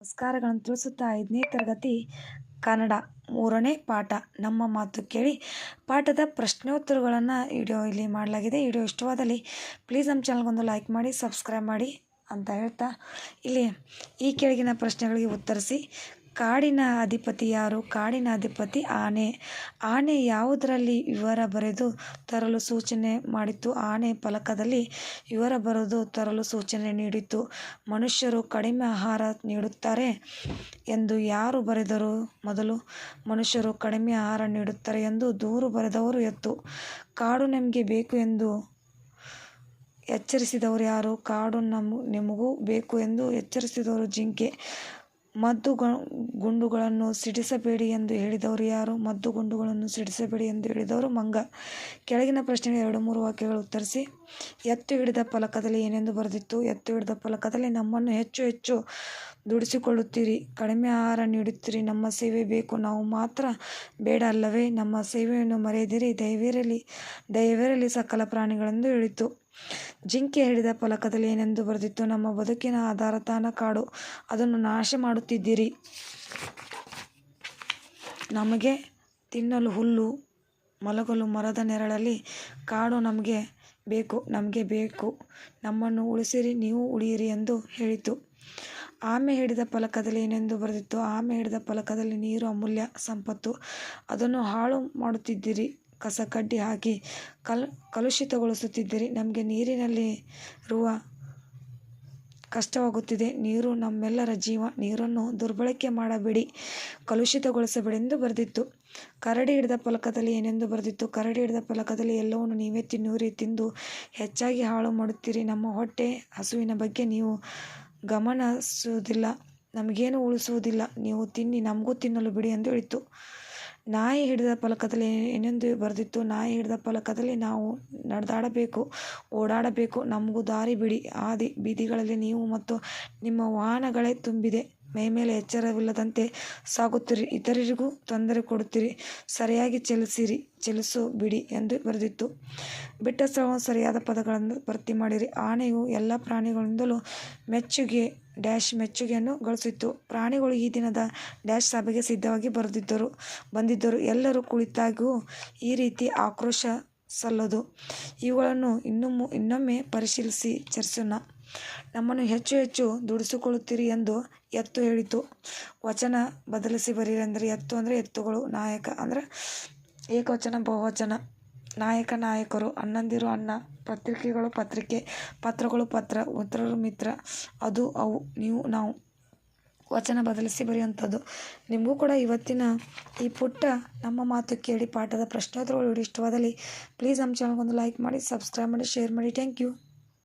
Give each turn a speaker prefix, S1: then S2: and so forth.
S1: ನಮಸ್ಕಾರಗಳನ್ನು ತಿಳಿಸುತ್ತಾ ಐದನೇ ತರಗತಿ ಕನ್ನಡ ಮೂರನೇ ಪಾಠ. ನಮ್ಮ ಮಾತು ಕೇಳಿ ಪಾಠದ ಪ್ರಶ್ನೋತ್ತರಗಳನ್ನು ವಿಡಿಯೋ ಇಲ್ಲಿ ಮಾಡಲಾಗಿದೆ. ವಿಡಿಯೋ ಇಷ್ಟವಾದಲ್ಲಿ ಪ್ಲೀಸ್ ನಮ್ಮ ಚಾನಲ್ಗೊಂದು ಲೈಕ್ ಮಾಡಿ ಸಬ್ಸ್ಕ್ರೈಬ್ ಮಾಡಿ ಅಂತ ಹೇಳ್ತಾ ಇಲ್ಲಿ ಈ ಕೆಳಗಿನ ಪ್ರಶ್ನೆಗಳಿಗೆ ಉತ್ತರಿಸಿ ಕಾಡಿನ ಅಧಿಪತಿ ಯಾರು? ಕಾಡಿನ ಅಧಿಪತಿ ಆನೆ. ಆನೆ ಯಾವುದರಲ್ಲಿ ವಿವರ ಬರೆದು ತರಲು ಸೂಚನೆ ಮಾಡಿತ್ತು? ಆನೆ ಫಲಕದಲ್ಲಿ ವಿವರ ಬರೆದು ತರಲು ಸೂಚನೆ ನೀಡಿತು ಮನುಷ್ಯರು ಕಡಿಮೆ ಆಹಾರ ನೀಡುತ್ತಾರೆ ಎಂದು ಯಾರು ಬರೆದರು? ಮೊದಲು ಮನುಷ್ಯರು ಕಡಿಮೆ ಆಹಾರ ನೀಡುತ್ತಾರೆ ಎಂದು ದೂರು ಬರೆದವರು ಎತ್ತು. ಕಾಡು ನಮಗೆ ಬೇಕು ಎಂದು ಎಚ್ಚರಿಸಿದವರು ಯಾರು? ಕಾಡು ನಮ್ಮ ನಿಮಗೂ ಬೇಕು ಎಂದು ಎಚ್ಚರಿಸಿದವರು ಜಿಂಕೆ. ಮದ್ದು ಗುಂಡುಗಳನ್ನು ಸಿಡಿಸಬೇಡಿ ಎಂದು ಹೇಳಿದವರು ಯಾರು? ಮದ್ದು ಗುಂಡುಗಳನ್ನು ಸಿಡಿಸಬೇಡಿ ಎಂದು ಹೇಳಿದವರು ಮಂಗ. ಕೆಳಗಿನ ಪ್ರಶ್ನೆಗೆ ಎರಡು ಮೂರು ವಾಕ್ಯಗಳು ಉತ್ತರಿಸಿ. ಎತ್ತು ಹಿಡಿದ ಫಲಕದಲ್ಲಿ ಏನೆಂದು ಬರೆದಿತ್ತು? ಎತ್ತು ಹಿಡಿದ ಫಲಕದಲ್ಲಿ ನಮ್ಮನ್ನು ಹೆಚ್ಚು ಹೆಚ್ಚು ದುಡಿಸಿಕೊಳ್ಳುತ್ತೀರಿ. ಕಡಿಮೆ ಆಹಾರ ನೀಡುತ್ತೀರಿ. ನಮ್ಮ ಸೇವೆ ಬೇಕು. ನಾವು ಮಾತ್ರ ಬೇಡ ಅಲ್ಲವೇ? ನಮ್ಮ ಸೇವೆಯನ್ನು ಮರೆಯದಿರಿ. ದಯವಿರಲಿ. ದಯವಿರಲಿ ಸಕಲ ಪ್ರಾಣಿಗಳೆಂದು ಹೇಳಿತು. ಜಿಂಕೆ ಹಿಡಿದ ಫಲಕದಲ್ಲಿ ಏನೆಂದು ಬರೆದಿತ್ತು? ನಮ್ಮ ಬದುಕಿನ ಆಧಾರ ತಾನ ಕಾಡು. ಅದನ್ನು ನಾಶ ಮಾಡುತ್ತಿದ್ದೀರಿ. ನಮಗೆ ತಿನ್ನಲು ಹುಲ್ಲು, ಮಲಗಲು ಮರದ ನೆರಳಲ್ಲಿ ಕಾಡು ನಮಗೆ ಬೇಕು. ನಮಗೆ ಬೇಕು. ನಮ್ಮನ್ನು ಉಳಿಸಿರಿ. ನೀವು ಉಳಿಯಿರಿ ಎಂದು ಹೇಳಿತು. ಆಮೆ ಹಿಡಿದ ಫಲಕದಲ್ಲಿ ಏನೆಂದು ಬರೆದಿತ್ತು? ಆಮೆ ಹಿಡಿದ ಫಲಕದಲ್ಲಿ ನೀರು ಅಮೂಲ್ಯ ಸಂಪತ್ತು. ಅದನ್ನು ಹಾಳು ಮಾಡುತ್ತಿದ್ದೀರಿ ಕಸ ಕಡ್ಡಿ ಹಾಕಿ ಕಲ್, ಕಲುಷಿತಗೊಳಿಸುತ್ತಿದ್ದೀರಿ. ನಮಗೆ ನೀರಿನಲ್ಲಿ ಇರುವ ಕಷ್ಟವಾಗುತ್ತಿದೆ. ನೀರು ನಮ್ಮೆಲ್ಲರ ಜೀವ. ನೀರನ್ನು ದುರ್ಬಳಕೆ ಮಾಡಬೇಡಿ, ಕಲುಷಿತಗೊಳಿಸಬೇಡಿ ಎಂದು ಬರೆದಿತ್ತು. ಕರಡಿ ಹಿಡಿದ ಫಲಕದಲ್ಲಿ ಏನೆಂದು ಬರೆದಿತ್ತು? ಕರಡಿ ಹಿಡಿದ ಫಲಕದಲ್ಲಿ ಎಲ್ಲವನ್ನು ನೀವೇ ತಿನ್ನುವಿರಿ. ತಿಂದು ಹೆಚ್ಚಾಗಿ ಹಾಳು ಮಾಡುತ್ತೀರಿ. ನಮ್ಮ ಹೊಟ್ಟೆ ಹಸುವಿನ ಬಗ್ಗೆ ನೀವು ಗಮನಿಸುವುದಿಲ್ಲ, ನಮಗೇನು ಉಳಿಸುವುದಿಲ್ಲ, ನೀವು ತಿನ್ನಿ, ನಮಗೂ ತಿನ್ನಲು ಬಿಡಿ ಎಂದು ಹೇಳಿತು ನಾಯಿ ಹಿಡಿದ ಫಲಕದಲ್ಲಿ ಏನೆಂದು ಬರೆದಿತ್ತು, ನಾಯಿ ಹಿಡಿದ ಫಲಕದಲ್ಲಿ ನಾವು ನಡೆದಾಡಬೇಕು, ಓಡಾಡಬೇಕು, ನಮಗೂ ದಾರಿ ಬಿಡಿ, ಆದಿ ಬೀದಿಗಳಲ್ಲಿ ನೀವು ಮತ್ತು ನಿಮ್ಮ ವಾಹನಗಳೇ ತುಂಬಿದೆ. ಮೈಮೇಲೆ ಎಚ್ಚರವಿಲ್ಲದಂತೆ ಸಾಗುತ್ತೀರಿ. ಇತರರಿಗೂ ತೊಂದರೆ ಕೊಡುತ್ತೀರಿ. ಸರಿಯಾಗಿ ಚಲಿಸಿರಿ. ಚಲಿಸು ಬಿಡಿ ಎಂದು ಬರೆದಿತ್ತು. ಬಿಟ್ಟ ಸ್ಥಳವನ್ನು ಸರಿಯಾದ ಪದಗಳನ್ನು ಭರ್ತಿ ಮಾಡಿರಿ. ಆನೆಯು ಎಲ್ಲ ಪ್ರಾಣಿಗಳಿಂದಲೂ ಮೆಚ್ಚುಗೆ, ಡ್ಯಾಶ್ ಮೆಚ್ಚುಗೆಯನ್ನು ಗಳಿಸಿತ್ತು. ಪ್ರಾಣಿಗಳು ಈ ದಿನದ ಡ್ಯಾಶ್ ಸಭೆಗೆ ಸಿದ್ಧವಾಗಿ ಬರೆದಿದ್ದರು. ಬಂದಿದ್ದರು. ಎಲ್ಲರೂ ಕುಳಿತಾಗೂ ಈ ರೀತಿ ಆಕ್ರೋಶ ಸಲ್ಲದು. ಇವುಗಳನ್ನು ಇನ್ನೊಮ್ಮೆ ಇನ್ನೊಮ್ಮೆ ಪರಿಶೀಲಿಸಿ ಚರ್ಚೋಣ ನಮ್ಮನ್ನು ಹೆಚ್ಚು ಹೆಚ್ಚು ದುಡಿಸಿಕೊಳ್ಳುತ್ತೀರಿ ಎಂದು ಎತ್ತು ಹೇಳಿತು. ವಚನ ಬದಲಿಸಿ ಬರೀರಿ ಅಂದರೆ ಎತ್ತು ಅಂದರೆ ಎತ್ತುಗಳು, ನಾಯಕ ಅಂದರೆ ಏಕವಚನ, ಬಹುವಚನ. ನಾಯಕ, ನಾಯಕರು, ಅಣ್ಣಂದಿರು, ಅಣ್ಣ, ಪತ್ರಿಕೆಗಳು, ಪತ್ರಿಕೆ, ಪತ್ರಗಳು, ಪತ್ರ ಮಿತ್ರರು ಮಿತ್ರ. ಅದು ಅವು, ನೀವು, ನಾವು. ವಚನ ಬದಲಿಸಿ ಬರೆಯುವಂಥದ್ದು. ನಿಮಗೂ ಕೂಡ ಇವತ್ತಿನ ಈ ಪುಟ್ಟ ನಮ್ಮ ಮಾತು ಕೇಳಿ ಪಾಠದ ಪ್ರಶ್ನೋತ್ತರಗಳು ಇಷ್ಟವಾದಲ್ಲಿ ಪ್ಲೀಸ್ ನಮ್ಮ ಚಾನಲ್ಗೊಂದು ಲೈಕ್ ಮಾಡಿ ಸಬ್ಸ್ಕ್ರೈಬ್ ಮಾಡಿ ಶೇರ್ ಮಾಡಿ. Thank you